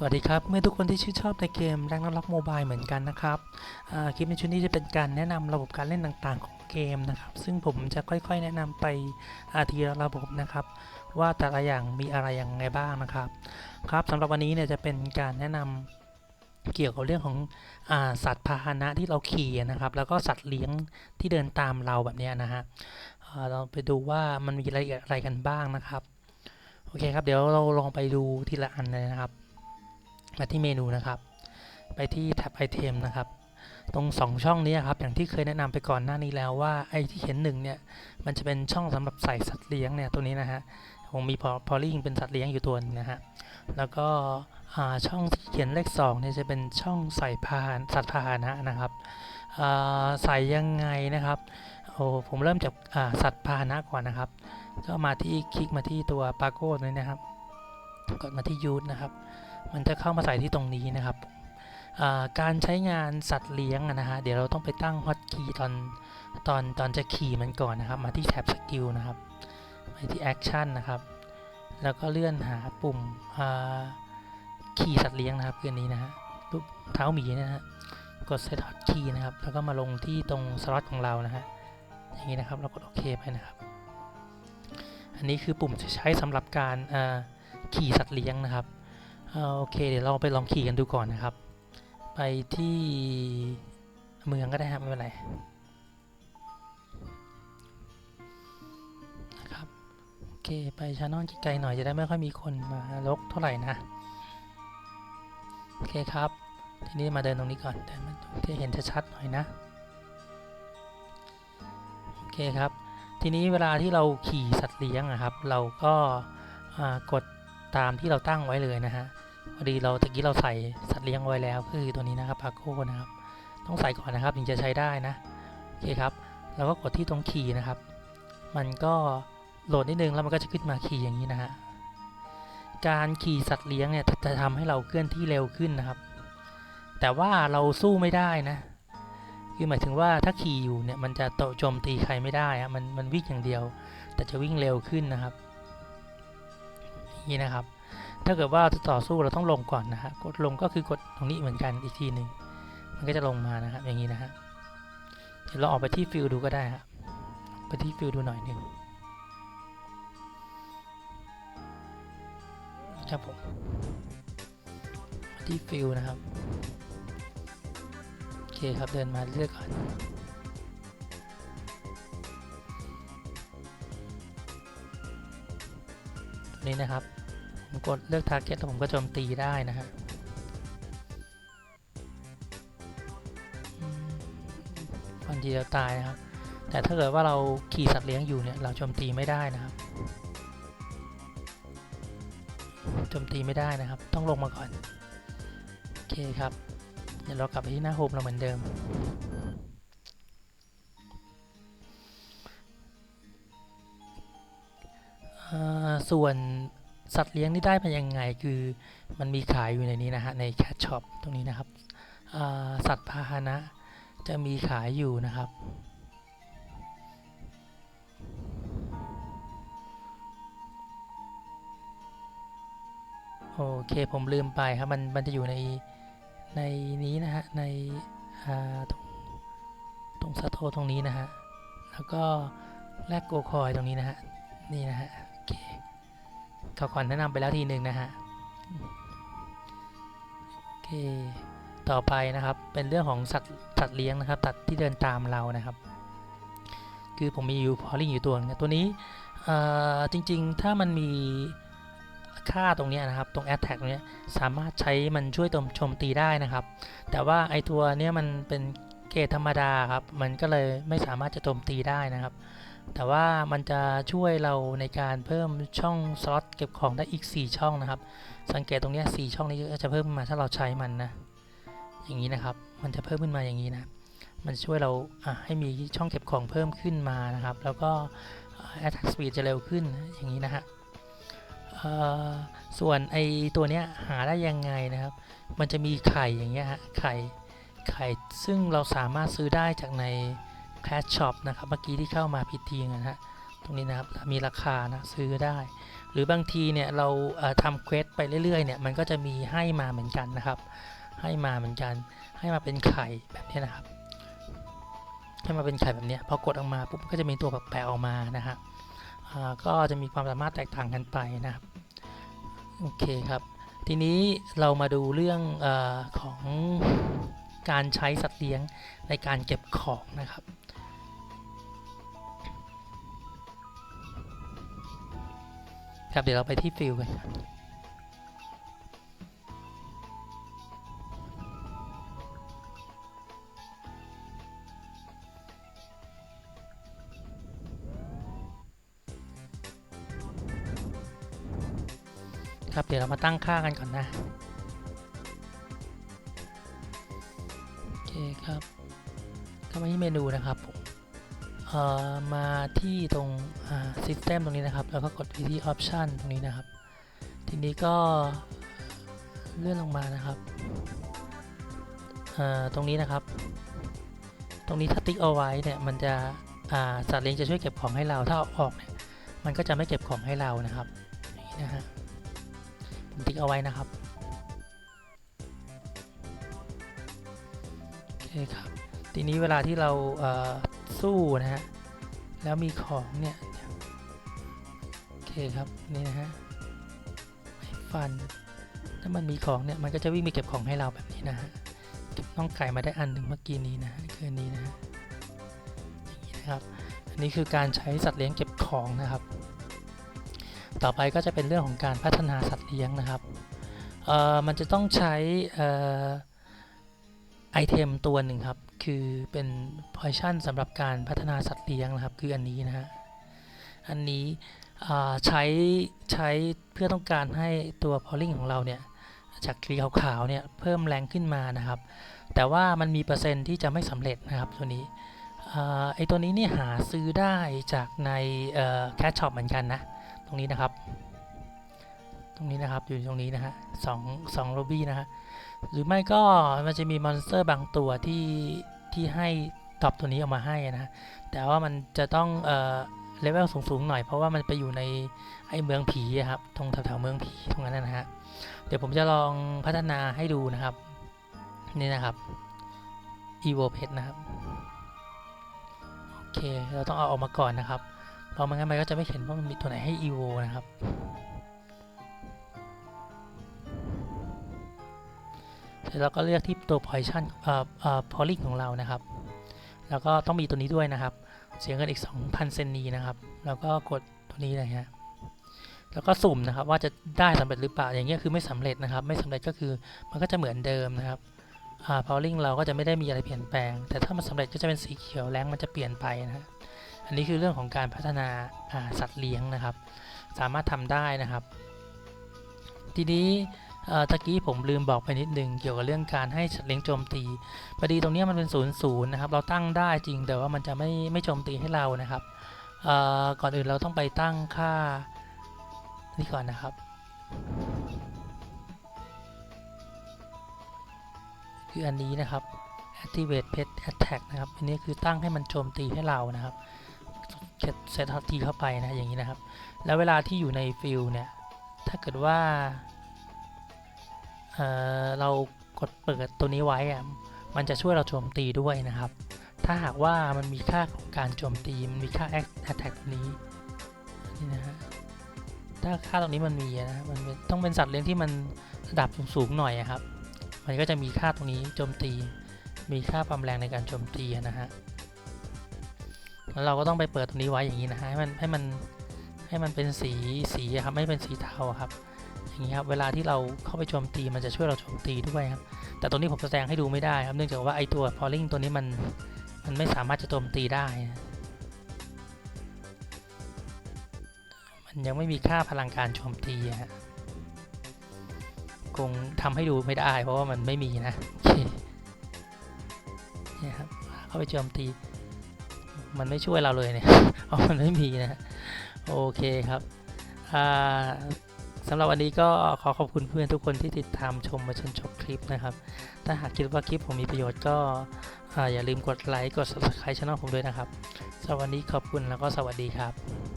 สวัสดีครับ เมื่อทุกคนที่ชื่นชอบในเกมแรงนักล็อกโมบายเหมือนกันนะครับคลิปในชุดนี้จะเป็นการแนะนำระบบการเล่นต่างๆ ของเกมนะครับ ซึ่งผมจะค่อยๆ แนะนำไปอาทีละระบบนะครับ ว่าแต่ละอย่างมีอะไรอย่างไงบ้างนะครับ ครับสำหรับวันนี้เนี่ยจะเป็นการแนะนำเกี่ยวกับเรื่องของอสัตว์พาหนะที่เราขี่นะครับ แล้วก็สัตว์เลี้ยงที่เดินตามเราแบบนี้นะฮะเราไปดูว่ามันมีรายละเอียดอะไรกันบ้างนะครับ โอเคครับ เดี๋ยวเราลองไปดูทีละอันเลยนะครับ มาที่เมนูนะครับ ไปที่แท็บไอเทมนะครับ ตรง 2 ช่องนี้ครับ อย่างที่เคยแนะนำไปก่อนหน้านี้แล้วว่าไอที่เขียนหนึ่งเนี่ย มันจะเป็นช่องสำหรับใส่สัตว์เลี้ยงเนี่ยตัวนี้นะฮะ ผมมีพอพอลิงเป็นสัตว์เลี้ยงอยู่ตัวนึงนะฮะ แล้วก็ช่องที่เขียนเลข2เนี่ยจะเป็นช่องใส่พาหนสัตว์พาหนะนะครับใส่ยังไงนะครับโอ้ผมเริ่มจากสัตว์พาหนะก่อนนะครับ ก็มาที่คลิกมาที่ตัวปาโก้นี้นะครับ กดมาที่ยูทนะครับ มันจะเข้ามาใส่ที่ตรงนี้นะครับการใช้งานสัตว์เลี้ยงนะฮะเดี๋ยวเราต้องไปตั้งฮอตคีย์ตอนตอนตอนจะขี่มันก่อนนะครับ มาที่แท็บสกิลนะครับไปที่แอคชั่นนะครับแล้วก็เลื่อนหาปุ่มขี่สัตว์เลี้ยงนะครับคืออันนี้นะฮะรูปเท้าหมีนะฮะกด set hotkey นะครับ แล้วก็มาลงที่ตรงสล็อตของเรานะฮะอย่างนี้นะครับเรากดโอเคไปนะครับ อันนี้คือปุ่มจะใช้สำหรับการขี่สัตว์เลี้ยงนะครับ โอเค เดี๋ยวเราไปลองขี่กันดูก่อนนะครับ ไปที่เมืองก็ได้ครับไม่เป็นไรนะครับโอเค ไปชานอนไกลๆหน่อยจะได้ไม่ค่อยมีคนมาลกเท่าไหร่นะ โอเคครับ ทีนี้มาเดินตรงนี้ก่อนเดินมาตรงที่เห็นชัดๆหน่อยนะ โอเคครับ ทีนี้เวลาที่เราขี่สัตว์เลี้ยงอะครับ เราก็ากดตามที่เราตั้งไว้เลยนะฮะ พอดีเราตะกี้เราใส่สัตว์เลี้ยงไว้แล้ว คือตัวนี้นะครับพาโก้นะครับ ต้องใส่ก่อนนะครับถึงจะใช้ได้นะโอเคครับเราก็กดที่ตรงขี่นะครับ มันก็โหลดนิดนึงแล้วมันก็จะขึ้นมาขี่อย่างนี้นะฮะการขี่สัตว์เลี้ยงเนี่ยจะทำให้เราเคลื่อนที่เร็วขึ้นนะครับ แต่ว่าเราสู้ไม่ได้นะคือหมายถึงว่าถ้าขี่อยู่เนี่ยมันจะโตโจมตีใครไม่ได้อะมันมันวิ่งอย่างเดียว แต่จะวิ่งเร็วขึ้นนะครับ นี้นะครับ ถ้าเกิดว่าจะต่อสู้เราต้องลงก่อนนะฮะกดลงก็คือกดตรงนี้เหมือนกันอีกทีหนึ่งมันก็จะลงมานะครับอย่างนี้นะฮะเดี๋ยวเราออกไปที่ฟิลดูก็ได้ครับไปที่ฟิลดูหน่อยหนึ่งครับผมที่ฟิลนะครับ โอเคครับเดินมาเรื่อยก่อนตัวนี้นะครับ ผมกดเลือก target แล้วผมก็โจมตีได้นะฮะอืมฟันทีเดียวตายนะครับ แต่ถ้าเกิดว่าเราขี่สัตว์เลี้ยงอยู่เนี่ยเราโจมตีไม่ได้นะครับโจมตีไม่ได้นะครับ ต้องลงมาก่อน โอเคครับ เดี๋ยวเรากลับไปที่หน้าโฮมเราเหมือนเดิม ส่วน สัตว์เลี้ยงนี่ได้มายังไงคือมันมีขายอยู่ในนี้นะฮะในแคชช็อปตรงนี้นะครับสัตว์พาหนะจะมีขายอยู่นะครับ โอเคผมลืมไปครับมันมันจะอยู่ในในนี้นะฮะในตรงตรงสโตตรงนี้นะฮะแล้วก็แลกโกคอยตรงนี้นะฮะนี่นะฮะโอเค ขาก่อนแนะนำไปแล้วทีหนึ่งนะฮะโอเคต่อไปนะครับเป็นเรื่องของสัตว์สัตว์เลี้ยงนะครับสัตว์ที่เดินตามเรานะครับ คือผมมีอยู่พอลิงอยู่ตัวนึงนะตัวนี้จริงๆถ้ามันมีค่าตรงนี้นะครับ ตรง a t t a c ตรงเนี้ยสามารถใช้มันช่วยโจมตีได้นะครับ แต่ว่าไอตัวเนี้ยมันเป็นเกรดธรรมดาครับ มันก็เลยไม่สามารถจะโจมตีได้นะครับ แต่ว่ามันจะช่วยเราในการเพิ่มช่องสล็อตเก็บของได้อีก 4 ช่องนะครับ สังเกตตรงนี้4ช่องนี้จะเพิ่มขึ้นมาถ้าเราใช้มันนะ อย่างนี้นะครับ มันจะเพิ่มขึ้นมาอย่างนี้นะ มันช่วยเราให้มีช่องเก็บของเพิ่มขึ้นมานะครับ แล้วก็อ่า attack speed จะเร็วขึ้นอย่างนี้นะฮะส่วนไอตัวเนี้ยหาได้ยังไงนะครับ มันจะมีไข่อย่างเงี้ยฮะไข่ไข่ซึ่งเราสามารถซื้อได้จากใน Cash Shop นะครับเมื่อกี้ที่เข้ามาผิดทีนะฮะตรงนี้นะครับมีราคานะซื้อได้ หรือบางทีเนี่ยเราเทำเควสไปเรื่อยๆเนี่ยมันก็จะมีให้มาเหมือนกันนะครับ ให้มาเหมือนกัน ให้มาเป็นไข่แบบนี้นะครับ ให้มาเป็นไข่แบบนี้พอกดออกมาปุ๊บก็จะมีตัวแปลกๆออกมานะฮะก็จะมีความสามารถแตกต่างกันไปนะครับโอเคครับ ทีนี้เรามาดูเรื่องอของการใช้สัตว์เลี้ยงในการเก็บของนะครับ ครับเดี๋ยวเราไปที่ฟิลกันครับครับเดี๋ยวเรามาตั้งค่ากันก่อนนะ โอเคครับเข้ามาที่เมนูนะครับผ มเอ่อมาที่ตรงอ่า System ตรงนี้นะครับ แล้วก็กดไปที่ Option ตรงนี้นะครับ ทีนี้ก็เลื่อนลงมานะครับตรงนี้นะครับ ตรงนี้ถ้าติ๊กเอาไว้เนี่ยมันจะสัตว์เลี้ยงจะช่วยเก็บของให้เราถ้าเอาออกเนี่ยมันก็จะไม่เก็บของให้เรานะครับนี้นะฮะผมติ๊กเอาไว้นะครับโอเคครับทีนี้เวลาที่เรา สู้นะฮะ แล้วมีของเนี่ย โอเคครับ นี่นะฮะไฟัน ถ้ามันมีของเนี่ย มันก็จะวิ่งไปเก็บของให้เราแบบนี้นะฮะ เก็บน้องไก่มาได้อันหนึ่งเมื่อกี้นี้นะคืออันนี้นะฮะอย่างนี้นะครับ อันนี้คือการใช้สัตว์เลี้ยงเก็บของนะครับ ต่อไปก็จะเป็นเรื่องของการพัฒนาสัตว์เลี้ยงนะครับ เอ่อ มันจะต้องใช้เอ่อ ไอเทมตัวหนึ่งครับ คือเป็น poison สำหรับการพัฒนาสัตว์เลี้ยงนะครับ คืออันนี้นะฮะ อันนี้ใช้ใช้เพื่อต้องการให้ตัว polling ของเราเนี่ยจากสีขาวๆเนี่ยเพิ่มแรงขึ้นมานะครับ แต่ว่ามันมีเปอร์เซ็นต์ที่จะไม่สำเร็จนะครับตัวนี้ไอตัวนี้นี่หาซื้อได้จากในแคชช็อปเหมือนกันนะ ตรงนี้นะครับ ตรงนี้นะครับอยู่ตรงนี้นะฮะสองสองโลบี้นะฮะ หรือไม่ก็มันจะมีมอนสเตอร์บางตัวที่ที่ให้ตอบตัวนี้ออกมาให้นะ แต่ว่ามันจะต้องเอ่อเลเวลสูงๆหน่อยเพราะว่ามันไปอยู่ในไอเมืองผีครับ ตรงแถวๆเมืองผีตรงนั้นนะฮะ เดี๋ยวผมจะลองพัฒนาให้ดูนะครับ นี่นะครับ evo pet นะครับ โอเค เราต้องเอาออกมาก่อนนะครับ เพราะไม่งั้นมันก็จะไม่เห็นว่ามันมีตัวไหนให้ evo นะครับ แล้วก็เลือกที่ตัว poison เอ่อเอ่อ polling ของเรานะครับ แล้วก็ต้องมีตัวนี้ด้วยนะครับ เสียเงินอีก 2,000 เซนนีนะครับ แล้วก็กดตัวนี้เลยฮะแล้วก็สุ่มนะครับว่าจะได้สำเร็จหรือเปล่าอย่างเงี้ยคือไม่สำเร็จนะครับ ไม่สำเร็จก็คือมันก็จะเหมือนเดิมนะครับอ่า polling เราก็จะไม่ได้มีอะไรเปลี่ยนแปลง แต่ถ้ามันสำเร็จก็จะเป็นสีเขียวแรงมันจะเปลี่ยนไปนะฮะอันนี้คือเรื่องของการพัฒนาอ่าสัตว์เลี้ยงนะครับ สามารถทำได้นะครับ ทีนี้ ตะกี้ผมลืมบอกไปนิดนึงเกี่ยวกับเรื่องการให้สัตว์เลี้ยงโจมตีพอดีตรงนี้มันเป็นศูนย์ศูนย์นะครับ เราตั้งได้จริงแต่ว่ามันจะไม่ไม่โจมตีให้เรานะครับก่อนอื่นเราต้องไปตั้งค่านี่ก่อนนะครับ คืออันนี้นะครับ activate pet attack นะครับ อันนี้คือตั้งให้มันโจมตีให้เรานะครับเซตทีเข้าไปนะอย่างนี้นะครับ แล้วเวลาที่อยู่ในฟิลเนี่ยถ้าเกิดว่า เเรากดเปิดตัวนี้ไว้อะมันจะช่วยเราโจมตีด้วยนะครับ ถ้าหากว่ามันมีค่าของการโจมตี มันมีค่า attack ตัวนี้นี่นะฮะถ้าค่าตรงนี้มันมีนะมันต้องเป็นสัตว์เลี้ยงที่มันระดับสูงๆหน่อยครับ มันก็จะมีค่าตรงนี้โจมตี มีค่าความแรงในการโจมตีนะฮะแล้วเราก็ต้องไปเปิดตรงนี้ไว้อย่างนี้นะฮะให้มันให้มันให้มันเป็นสีสีครับไม่เป็นสีเทาครับ นี้ครับเวลาที่เราเข้าไปโจมตีมันจะช่วยเราโจมตีด้วยครับ แต่ตรงนี้ผมแสดงให้ดูไม่ได้ครับเนื่องจากว่าไอตัว polling ตัวนี้มันมันไม่สามารถจะโจมตีได้นะมันยังไม่มีค่าพลังการโจมตีฮะคงทำให้ดูไม่ได้เพราะว่ามันไม่มีนะเคเนี่ยครับเข้าไปโจมตี มันไม่ช่วยเราเลยเนี่ยเพราะมันไม่มีนะโอเคครับอ่า สำหรับวันนี้ก็ขอขอบคุณเพื่อนทุกคนที่ติดตามชมมาจนจบคลิปนะครับ ถ้าหากคิดว่าคลิปผมมีประโยชน์ก็ออย่าลืมกดไลค์กด subscribe ช่องผมด้วยนะครับสำหรับวันนี้ขอบคุณแล้วก็สวัสดีครับ